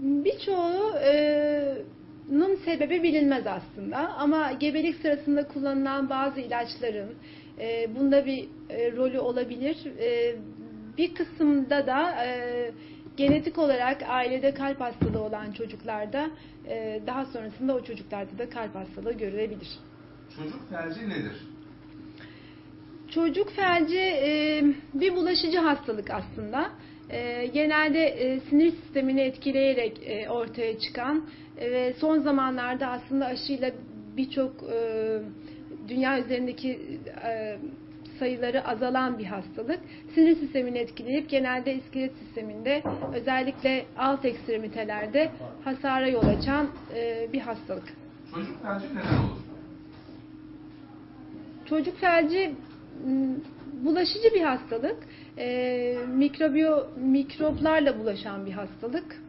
Birçoğunun sebebi bilinmez aslında ama gebelik sırasında kullanılan bazı ilaçların e, bunda bir e, rolü olabilir. E, bir kısımda da e, genetik olarak ailede kalp hastalığı olan çocuklarda e, daha sonrasında o çocuklarda da kalp hastalığı görülebilir. Çocuk felci nedir? Çocuk felci e, bir bulaşıcı hastalık aslında. E, genelde e, sinir sistemini etkileyerek e, ortaya çıkan e, ve son zamanlarda aslında aşıyla birçok e, dünya üzerindeki e, sayıları azalan bir hastalık. Sinir sistemini etkileyip genelde iskelet sisteminde özellikle alt ekstremitelerde hasara yol açan e, bir hastalık. Çocuk felci neden olur? Çocuk felci bulaşıcı bir hastalık. E, mikrobiyo, mikroplarla bulaşan bir hastalık.